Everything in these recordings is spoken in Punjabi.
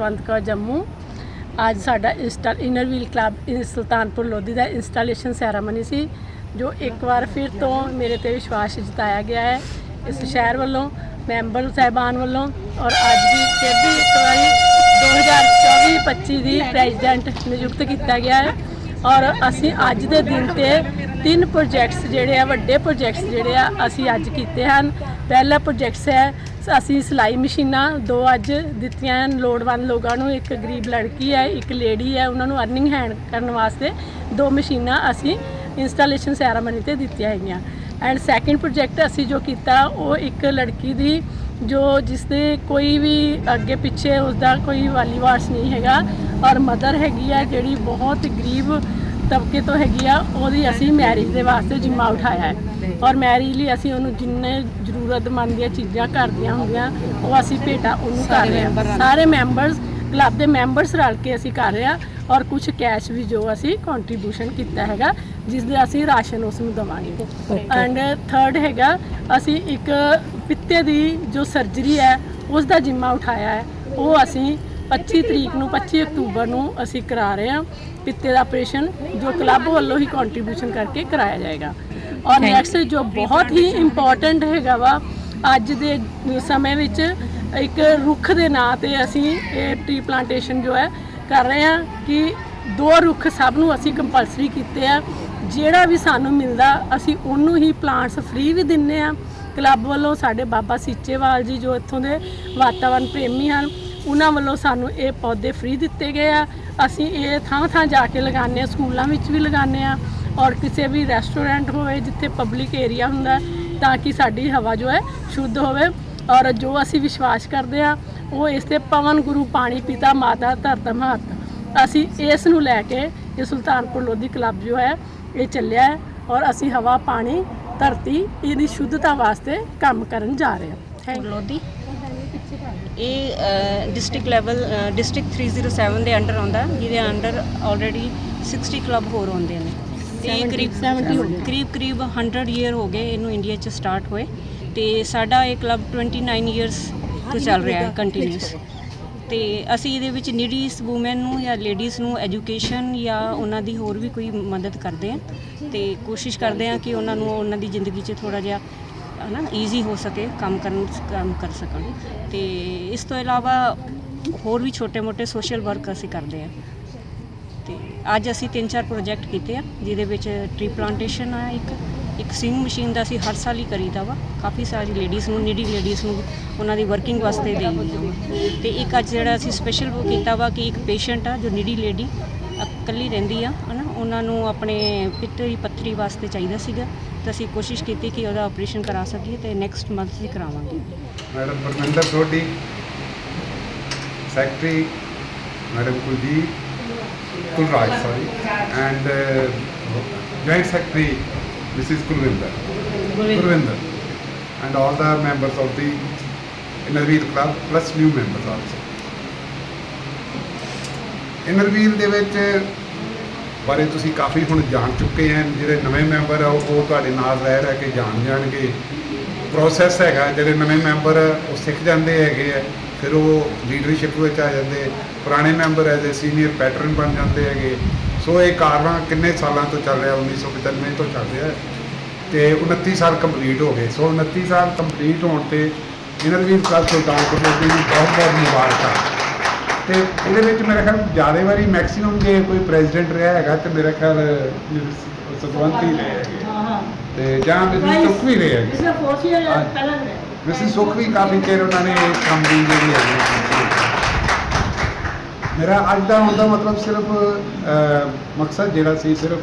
ਸਤਵੰਤ ਕੌਰ ਜੰਮੂ। ਅੱਜ ਸਾਡਾ insta inner wheel club in Sultanpur Lodhi the installation ceremony ਸੀ, ਜੋ ਇੱਕ ਵਾਰ ਫਿਰ ਤੋਂ ਮੇਰੇ ਤੇ ਵਿਸ਼ਵਾਸ ਜਤਾਇਆ ਗਿਆ ਹੈ ਇਸ ਸ਼ਹਿਰ ਵੱਲੋਂ, ਮੈਂਬਰ ਸਾਹਿਬਾਨ ਵੱਲੋਂ ਔਰ ਅੱਜ ਵੀ ਫਿਰ ਵੀ ਇੱਕ ਵਾਰੀ 2024-25 ਦੀ ਪ੍ਰੈਜ਼ੀਡੈਂਟ ਨਿਯੁਕਤ ਕੀਤਾ ਗਿਆ ਹੈ। ਔਰ ਅਸੀਂ ਅੱਜ ਦੇ ਦਿਨ ਤੇ ਤਿੰਨ ਪ੍ਰੋਜੈਕਟਸ ਜਿਹੜੇ ਆ, ਵੱਡੇ ਪ੍ਰੋਜੈਕਟਸ ਜਿਹੜੇ ਆ, ਅਸੀਂ ਅੱਜ ਕੀਤੇ ਹਨ। ਪਹਿਲਾ ਪ੍ਰੋਜੈਕਟਸ ਹੈ, ਅਸੀਂ ਸਿਲਾਈ ਮਸ਼ੀਨਾਂ, ਦੋ ਅੱਜ ਦਿੱਤੀਆਂ ਹਨ। ਲੋੜਵੰਦ ਲੋਕਾਂ ਨੂੰ ਇੱਕ ਗਰੀਬ ਲੜਕੀ ਹੈ, ਇੱਕ ਲੇਡੀ ਹੈ, ਉਹਨਾਂ ਨੂੰ ਅਰਨਿੰਗ ਹੈਂਡ ਕਰਨ ਵਾਸਤੇ ਦੋ ਮਸ਼ੀਨਾਂ ਅਸੀਂ ਇੰਸਟਾਲੇਸ਼ਨ ਸੈਰਾਮਨੀ ਤੇ ਦਿੱਤੀਆਂ ਹੈਗੀਆਂ। ਐਂਡ ਸੈਕੰਡ ਪ੍ਰੋਜੈਕਟ ਅਸੀਂ ਜੋ ਕੀਤਾ, ਉਹ ਇੱਕ ਲੜਕੀ ਦੀ, ਜੋ ਜਿਸ ਦੇ ਕੋਈ ਵੀ ਅੱਗੇ ਪਿੱਛੇ ਉਸਦਾ ਕੋਈ ਵਾਲੀ ਵਾਰਸ ਨਹੀਂ ਹੈਗਾ ਔਰ ਮਦਰ ਹੈਗੀ ਆ ਜਿਹੜੀ ਬਹੁਤ ਗਰੀਬ ਤਬਕੇ ਤੋਂ ਹੈਗੀ ਆ ਉਹਦੀ ਅਸੀਂ ਮੈਰਿਜ ਦੇ ਵਾਸਤੇ ਜਿੰਮਾ ਉਠਾਇਆ ਹੈ। ਔਰ ਮੈਰਿਜ ਲਈ ਅਸੀਂ ਉਹਨੂੰ ਜਿੰਨੇ ਜ਼ਰੂਰਤਮੰਦ ਦੀਆਂ ਚੀਜ਼ਾਂ ਘਰ ਦੀਆਂ ਹੁੰਦੀਆਂ ਉਹ ਅਸੀਂ ਭੇਟਾ ਉਹਨੂੰ ਕਰ ਰਹੇ ਹਾਂ। ਸਾਰੇ ਮੈਂਬਰਸ ਕਲੱਬ ਦੇ ਮੈਂਬਰਸ ਰਲ ਕੇ ਅਸੀਂ ਕਰ ਰਹੇ ਹਾਂ ਔਰ ਕੁਝ ਕੈਸ਼ ਵੀ ਜੋ ਅਸੀਂ ਕੰਟਰੀਬਿਊਸ਼ਨ ਕੀਤਾ ਹੈਗਾ ਜਿਸ ਦੇ ਅਸੀਂ ਰਾਸ਼ਨ ਉਸ ਨੂੰ ਦਵਾਂਗੇ। ਐਂਡ ਥਰਡ ਹੈਗਾ ਅਸੀਂ ਇੱਕ ਪਿੱਤੇ ਦੀ ਜੋ ਸਰਜਰੀ ਹੈ ਉਸ ਦਾ ਜਿੰਮਾ ਉਠਾਇਆ ਹੈ ਉਹ ਅਸੀਂ 25 ਤਰੀਕ ਨੂੰ 25 ਅਕਤੂਬਰ ਨੂੰ ਅਸੀਂ ਕਰਾ ਰਹੇ ਹਾਂ ਪਿੱਤੇ ਦਾ ਆਪਰੇਸ਼ਨ ਜੋ ਕਲੱਬ ਵੱਲੋਂ ਹੀ ਕੰਟਰੀਬਿਊਸ਼ਨ ਕਰਕੇ ਕਰਾਇਆ ਜਾਏਗਾ। ਔਰ ਨੈਕਸਟ ਜੋ ਬਹੁਤ ਹੀ ਇੰਪੋਰਟੈਂਟ ਹੈਗਾ ਵਾ ਅੱਜ ਦੇ ਸਮੇਂ ਵਿੱਚ ਇੱਕ ਰੁੱਖ ਦੇ ਨਾਂ ਤੇ ਅਸੀਂ ਇਹ ਟ੍ਰੀ ਪਲਾਂਟੇਸ਼ਨ ਜੋ ਹੈ ਕਰ ਰਹੇ ਹਾਂ ਕਿ ਦੋ ਰੁੱਖ ਸਭ ਨੂੰ ਅਸੀਂ ਕੰਪਲਸਰੀ ਕੀਤੇ ਆ। ਜਿਹੜਾ ਵੀ ਸਾਨੂੰ ਮਿਲਦਾ ਅਸੀਂ ਉਹਨੂੰ ਹੀ ਪਲਾਂਟਸ ਫ੍ਰੀ ਵੀ ਦਿੰਨੇ ਆ। ਕਲੱਬ ਵੱਲੋਂ ਸਾਡੇ ਬਾਬਾ ਸੀਚੇਵਾਲ ਜੀ ਜੋ ਇੱਥੋਂ ਦੇ ਵਾਤਾਵਰਣ ਪ੍ਰੇਮੀ ਹਨ ਉਹਨਾਂ ਵੱਲੋਂ ਸਾਨੂੰ ਇਹ ਪੌਦੇ ਫ੍ਰੀ ਦਿੱਤੇ ਗਏ ਆ। ਅਸੀਂ ਇਹ ਥਾਂ ਥਾਂ ਜਾ ਕੇ ਲਗਾਉਂਦੇ ਆ ਸਕੂਲਾਂ ਵਿੱਚ ਵੀ ਲਗਾਉਂਦੇ ਆ ਔਰ ਕਿਸੇ ਵੀ ਰੈਸਟੋਰੈਂਟ ਹੋਵੇ ਜਿੱਥੇ ਪਬਲਿਕ ਏਰੀਆ ਹੁੰਦਾ ਤਾਂ ਕਿ ਸਾਡੀ ਹਵਾ ਜੋ ਹੈ ਸ਼ੁੱਧ ਹੋਵੇ ਔਰ ਜੋ ਅਸੀਂ ਵਿਸ਼ਵਾਸ ਕਰਦੇ ਆ ਉਹ ਇਸ ਤੇ ਪਵਨ ਗੁਰੂ ਪਾਣੀ ਪਿਤਾ ਮਾਤਾ ਧਰਤ ਮਹਤ ਅਸੀਂ ਇਸ ਨੂੰ ਲੈ ਕੇ ਇਹ ਸੁਲਤਾਨਪੁਰ ਲੋਧੀ ਕਲੱਬ ਜੋ ਹੈ, ਇਹ ਚੱਲਿਆ ਹੈ ਔਰ ਅਸੀਂ ਹਵਾ, ਪਾਣੀ, ਧਰਤੀ, ਇਹਦੀ ਸ਼ੁੱਧਤਾ ਵਾਸਤੇ ਕੰਮ ਕਰਨ ਜਾ ਰਹੇ ਹਾਂ। Thank you Lodhi. ਇਹ ਡਿਸਟ੍ਰਿਕਟ ਲੈਵਲ ਡਿਸਟ੍ਰਿਕਟ 307 ਦੇ ਅੰਡਰ ਆਉਂਦਾ ਜਿਹਦੇ ਅੰਡਰ ਆਲਰੇਡੀ 60 ਕਲੱਬ ਹੋਰ ਆਉਂਦੇ ਨੇ। ਤੇ ਕਰੀਬ 70 ਹੋ ਗਏ। ਕਰੀਬ ਕਰੀਬ 100 ਈਅਰ ਹੋ ਗਏ ਇਹਨੂੰ ਇੰਡੀਆ 'ਚ ਸਟਾਰਟ ਹੋਏ। ਤੇ ਸਾਡਾ ਇਹ ਕਲੱਬ 29 ਇਅਰਸ ਤੋਂ ਚੱਲ ਰਿਹਾ ਹੈ ਕੰਟੀਨਿਊਸ ਤੇ ਅਸੀਂ ਇਹਦੇ ਵਿੱਚ ਨੀਡੀਸ ਔਮਨ ਨੂੰ ਜਾਂ ਲੇਡੀਜ਼ ਨੂੰ ਐਜੂਕੇਸ਼ਨ ਜਾਂ ਉਹਨਾਂ ਦੀ ਹੋਰ ਵੀ ਕੋਈ ਮਦਦ ਕਰਦੇ ਹਾਂ। ਤੇ ਕੋਸ਼ਿਸ਼ ਕਰਦੇ ਹਾਂ ਕਿ ਉਹਨਾਂ ਨੂੰ ਉਹਨਾਂ ਦੀ ਜ਼ਿੰਦਗੀ 'ਚ ਥੋੜਾ ਜਿਹਾ ਹਨਾ ਈਜ਼ੀ ਹੋ ਸਕੇ ਕੰਮ ਕਰਨ ਕੰਮ ਕਰ ਸਕਣ। ਤੇ ਇਸ ਤੋਂ ਇਲਾਵਾ ਹੋਰ ਵੀ ਛੋਟੇ-ਮੋਟੇ ਸੋਸ਼ਲ ਵਰਕ ਅਸੀਂ ਕਰਦੇ ਹਾਂ। ਤੇ ਅੱਜ ਅਸੀਂ ਤਿੰਨ ਚਾਰ ਪ੍ਰੋਜੈਕਟ ਕੀਤੇ ਆ, ਜਿਹਦੇ ਵਿੱਚ ਟ੍ਰੀ ਪਲਾਂਟੇਸ਼ਨ ਆ ਇੱਕ ਇੱਕ ਸਿੰਗ ਮਸ਼ੀਨ ਦਾ ਅਸੀਂ ਹਰ ਸਾਲ ਹੀ ਕਰੀਦਾ ਵਾ। ਕਾਫੀ ਸਾਰੀ ਲੇਡੀਜ਼ ਨੂੰ ਨੀਡੀ ਲੇਡੀਜ਼ ਨੂੰ ਉਹਨਾਂ ਦੀ ਵਰਕਿੰਗ ਵਾਸਤੇ ਦੇਈਦੀਆਂ ਵਾ ਤੇ ਇੱਕ ਅੱਜ ਜਿਹੜਾ ਅਸੀਂ ਸਪੈਸ਼ਲ ਉਹ ਕੀਤਾ ਵਾ ਕਿ ਇੱਕ ਪੇਸ਼ੈਂਟ ਆ ਜੋ ਨੀਡੀ ਲੇਡੀ ਇਕੱਲੀ ਰਹਿੰਦੀ ਆ, ਹਨਾ। ਉਹਨਾਂ ਨੂੰ ਆਪਣੇ ਪਿੱਤਰੀ ਦੀ ਪੱਥਰੀ ਵਾਸਤੇ ਚਾਹੀਦਾ ਸੀਗਾ। ਤਾਂ ਅਸੀਂ ਕੋਸ਼ਿਸ਼ ਕੀਤੀ ਕਿ ਉਹਦਾ ਆਪਰੇਸ਼ਨ ਕਰਾ ਸਕੀਏ ਤੇ ਨੈਕਸਟ ਮੰਥ ਅਸੀਂ ਕਰਾਵਾਂਗੇ madam Parminder Sodhi secretary madam Kuldeep Kulraj sorry and joint secretary mrs kulvinder kulvinder and all the members of the innerwheel club plus new members also innerwheel ਦੇ ਵਿੱਚ ਬਾਰੇ ਤੁਸੀਂ ਕਾਫੀ ਹੁਣ ਜਾਣ ਚੁੱਕੇ ਹਨ ਜਿਹੜੇ ਨਵੇਂ ਮੈਂਬਰ ਆ, ਉਹ ਤੁਹਾਡੇ ਨਾਲ ਰਹਿ ਰਹਿ ਕੇ ਜਾਣ ਜਾਣਗੇ। ਪ੍ਰੋਸੈਸ ਹੈਗਾ, ਜਿਹੜੇ ਨਵੇਂ ਮੈਂਬਰ ਉਹ ਸਿੱਖ ਜਾਂਦੇ ਹੈਗੇ ਆ। ਫਿਰ ਉਹ ਲੀਡਰਸ਼ਿਪ ਵਿੱਚ ਆ ਜਾਂਦੇ ਪੁਰਾਣੇ member as a senior patron ਬਣ ਜਾਂਦੇ ਹੈਗੇ। ਸੋ ਇਹ ਕਾਰਵਾਂ ਕਿੰਨੇ ਸਾਲਾਂ ਤੋਂ ਚੱਲ ਰਿਹਾ? 1995 ਤੋਂ ਚੱਲ ਰਿਹਾ। ਹੈ ਤੇ 29 ਸਾਲ ਕੰਪਲੀਟ ਹੋ ਗਏ। ਸੋ 29 ਸਾਲ ਕੰਪਲੀਟ ਹੋਣ ਤੇ ਇਨਰਵੀਲ ਕਲੱਬ ਸੁਲਤਾਨਪੁਰ ਲੋਧੀ ਨੂੰ ਬਹੁਤ ਬਹੁਤ ਮੁਬਾਰਕਾਂ ਤੇ ਇਹਦੇ ਵਿੱਚ ਮੇਰੇ ਖਿਆਲ ਜ਼ਿਆਦਾ ਵਾਰੀ ਮੈਕਸਿਮਮ ਜੇ ਕੋਈ ਪ੍ਰੈਜ਼ੀਡੈਂਟ ਰਿਹਾ ਹੈਗਾ ਤੇ ਮੇਰੇ ਖਿਆਲ ਸਤਵੰਤ ਹੀ ਰਹੇ ਹੈਗੇ। ਤੇ ਜਾਂ ਮਿਸਿਸ ਸੁਖ ਵੀ ਰਹੇ ਹੈਗੇ। ਇਸਦਾ ਫੋਰਸ ਹੀ ਹਾਂ। ਪਹਿਲਾਂ ਮਿਸਿਸ ਸੁਖ ਵੀ ਕਾਫੀ ਚਿਰ ਉਹਨਾਂ ਨੇ ਕੰਮ ਦੀ ਜਿਹੜੀ ਕੀਤੀ। ਮੇਰਾ ਅੱਜ ਦਾ ਹੁੰਦਾ ਮਤਲਬ ਸਿਰਫ ਮਕਸਦ ਜਿਹੜਾ ਸੀ ਸਿਰਫ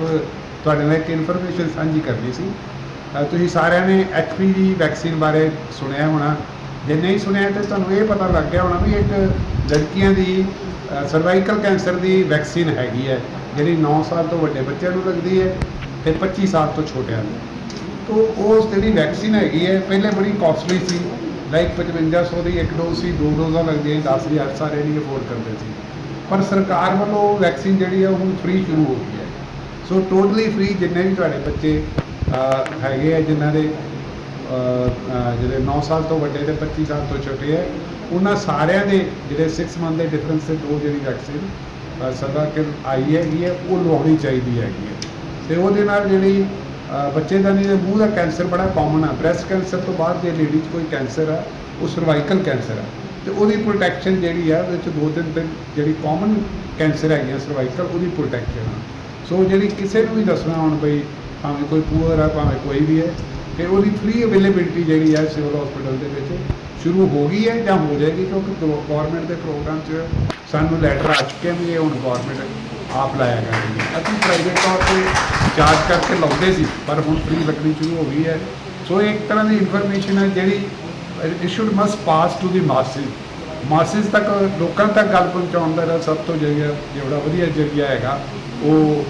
ਤੁਹਾਡੇ ਨਾਲ ਇੱਕ ਇਨਫੋਰਮੇਸ਼ਨ ਸਾਂਝੀ ਕਰਨੀ ਸੀ। ਤੁਸੀਂ ਸਾਰਿਆਂ ਨੇ ਐਚਪੀ ਦੀ ਵੈਕਸੀਨ ਬਾਰੇ ਸੁਣਿਆ ਹੋਣਾ। ਜੇ ਨਹੀਂ ਸੁਣਿਆ ਤਾਂ ਤੁਹਾਨੂੰ ਇਹ ਪਤਾ ਲੱਗ ਗਿਆ ਹੋਣਾ ਵੀ ਇੱਕ ਲੜਕੀਆਂ ਦੀ ਸਰਵਾਈਕਲ ਕੈਂਸਰ ਦੀ ਵੈਕਸੀਨ ਹੈਗੀ ਹੈ, ਜਿਹੜੀ 9 ਸਾਲ ਤੋਂ ਵੱਡੇ ਬੱਚਿਆਂ ਨੂੰ ਲੱਗਦੀ ਹੈ ਤੇ 25 ਸਾਲ ਤੋਂ ਛੋਟਿਆਂ ਨੂੰ। ਤੋ ਉਸ ਜਿਹੜੀ ਵੈਕਸੀਨ ਹੈਗੀ ਹੈ, ਪਹਿਲੇ ਬੜੀ ਕਾਸਟਲੀ ਸੀ ਲਾਈਕ 5500 ਦੀ ਇੱਕ ਡੋਜ਼ ਸੀ, ਦੋ ਡੋਜ਼ਾਂ ਲੱਗਦੀਆਂ 10000 ਸਾਰੇ ਨਹੀਂ ਅਫੋਰਡ ਕਰਦੇ ਸੀ। ਪਰ ਸਰਕਾਰ ਵੱਲੋਂ ਵੈਕਸੀਨ ਜਿਹੜੀ ਹੈ, ਉਹ ਹੁਣ ਫ੍ਰੀ ਸ਼ੁਰੂ ਹੋ ਗਈ ਹੈ। ਸੋ ਟੋਟਲੀ ਫ੍ਰੀ ਜਿੰਨੇ ਵੀ ਤੁਹਾਡੇ ਬੱਚੇ ਹੈਗੇ ਆ, ਜਿਨ੍ਹਾਂ ਦੇ ਜਿਹੜੇ 9 ਸਾਲ ਤੋਂ ਵੱਡੇ ਤੇ 25 ਸਾਲ ਤੋਂ ਛੋਟੇ ਹੈ, ਉਹਨਾਂ ਸਾਰਿਆਂ ਦੇ ਜਿਹੜੇ 6 ਮੰਥ ਦੇ ਡਿਫਰੈਂਸ 'ਤੇ ਦੋ ਜਿਹੜੀ ਵੈਕਸੀਨ ਸਦਾ ਕਿ ਆਈ ਹੈਗੀ ਹੈ, ਉਹ ਲਵਾਉਣੀ ਚਾਹੀਦੀ ਹੈਗੀ ਹੈ। ਤੇ ਉਹਦੇ ਨਾਲ ਜਿਹੜੀ ਬੱਚੇ ਦਾ ਨਹੀਂ, ਮੂੰਹ ਦਾ ਕੈਂਸਰ ਬੜਾ ਕਾਮਨ ਆ। ਬ੍ਰੈਸਟ ਕੈਂਸਰ ਤੋਂ ਬਾਅਦ ਜੇ ਲੇਡੀ 'ਚ ਕੋਈ ਕੈਂਸਰ ਆ, ਉਹ ਸਰਵਾਈਕਲ ਕੈਂਸਰ ਆ। ਤੇ ਉਹਦੀ ਪ੍ਰੋਟੈਕਸ਼ਨ ਜਿਹੜੀ ਆ, ਉਹਦੇ 'ਚ ਦੋ ਤਿੰਨ ਤਿੰਨ ਜਿਹੜੀ ਕਾਮਨ ਕੈਂਸਰ ਹੈਗੀਆਂ ਸਰਵਾਈਕਲ ਉਹਦੀ ਪ੍ਰੋਟੈਕਸ਼ਨ ਆ। ਸੋ ਜਿਹੜੀ ਕਿਸੇ ਨੂੰ ਵੀ ਦੱਸਣਾ ਹੁਣ ਬਈ ਭਾਵੇਂ ਕੋਈ ਪੂਅਰ ਆ, ਭਾਵੇਂ ਕੋਈ ਵੀ ਹੈ ਕਿ ਉਹਦੀ ਫ੍ਰੀ ਅਵੇਲੇਬਿਲਟੀ ਜਿਹੜੀ ਹੈ ਸਿਵਲ ਹਸਪੀਟਲ ਦੇ ਵਿੱਚ ਸ਼ੁਰੂ ਹੋ ਗਈ ਹੈ ਜਾਂ ਹੋ ਜਾਏਗੀ ਕਿਉਂਕਿ ਗਵਰਨਮੈਂਟ ਦੇ ਪ੍ਰੋਗਰਾਮ 'ਚ ਸਾਨੂੰ ਲੈਟਰ ਆ ਚੁੱਕੇ ਵੀ ਇਹ ਹੁਣ ਗਵਰਨਮੈਂਟ ਆਪ ਲਾਇਆ ਕਰੇਗੀ ਅਸੀਂ ਪ੍ਰਾਈਵੇਟ ਤੌਰ ਤੇ ਚਾਰਜ ਕਰਕੇ ਲਾਉਂਦੇ ਸੀ, ਪਰ ਹੁਣ ਫ੍ਰੀ ਲੱਗਣੀ ਸ਼ੁਰੂ ਹੋ ਗਈ ਹੈ। ਸੋ ਇਹ ਇੱਕ ਤਰ੍ਹਾਂ ਦੀ ਇਨਫੋਰਮੇਸ਼ਨ ਹੈ ਜਿਹੜੀ it should must pass to the masses masses ਤੱਕ, ਲੋਕਾਂ ਤੱਕ ਗੱਲ ਪਹੁੰਚਾਉਣ ਦਾ ਜਿਹੜਾ ਸਭ ਤੋਂ ਜਰੀਆ ਜਿਹੜਾ ਵਧੀਆ ਜਰੀਆ ਹੈਗਾ, ਉਹ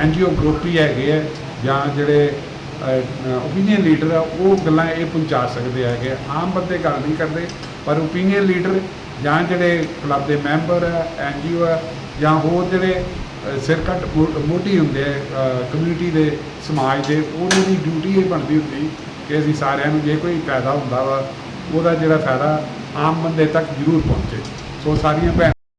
ਐਨਜੀਓ ਗਰੁੱਪ ਹੀ ਹੈਗੇ ਆ ਜਾਂ ਜਿਹੜੇ ਓਪੀਨੀਅਨ ਲੀਡਰ ਆ ਉਹ ਗੱਲਾਂ ਇਹ ਪਹੁੰਚਾ ਸਕਦੇ ਹੈਗੇ ਆ। ਆਮ ਬੰਦੇ ਗੱਲ ਨਹੀਂ ਕਰਦੇ ਪਰ ਓਪੀਨੀਅਨ ਲੀਡਰ ਜਾਂ ਜਿਹੜੇ ਕਲੱਬ ਦੇ ਮੈਂਬਰ ਆ ਐਨਜੀਓ ਆ ਜਾਂ ਹੋਰ ਜਿਹੜੇ ਅ, ਸਿਰਕੱਟ ਮੋਢੀ ਹੁੰਦੇ ਆ ਕਮਿਊਨਿਟੀ ਦੇ ਸਮਾਜ ਦੇ ਉਹਨਾਂ ਦੀ ਡਿਊਟੀ ਇਹ ਬਣਦੀ ਹੁੰਦੀ ਕਿ ਅਸੀਂ ਸਾਰਿਆਂ ਨੂੰ ਜੇ ਕੋਈ ਫਾਇਦਾ ਹੁੰਦਾ ਵਾ ਉਹਦਾ ਜਿਹੜਾ ਫਾਇਦਾ ਆਮ ਬੰਦੇ ਤੱਕ ਜ਼ਰੂਰ ਪਹੁੰਚੇ ਸੋ ਸਾਰੀਆਂ ਭੈਣ